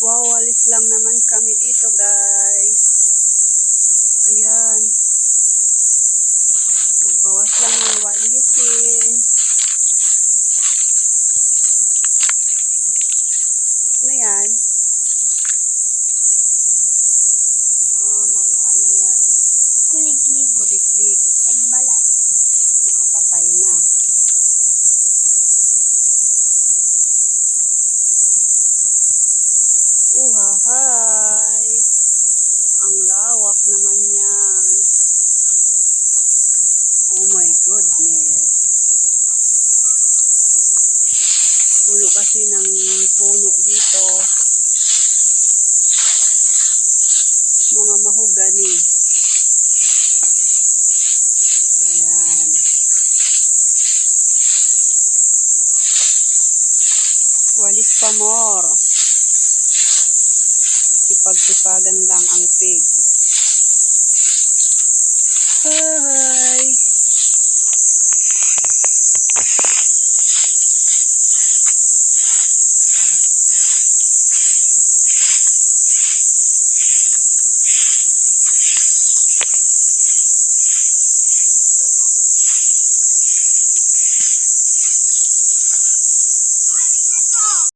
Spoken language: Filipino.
Magwawalis lang naman kami dito, guys. Ayan. Magbawas lang ng walisin. Kasi ng puno dito. Mga mahugani. Ayan. Walis pa more. Sipag-sipagan lang ang pig.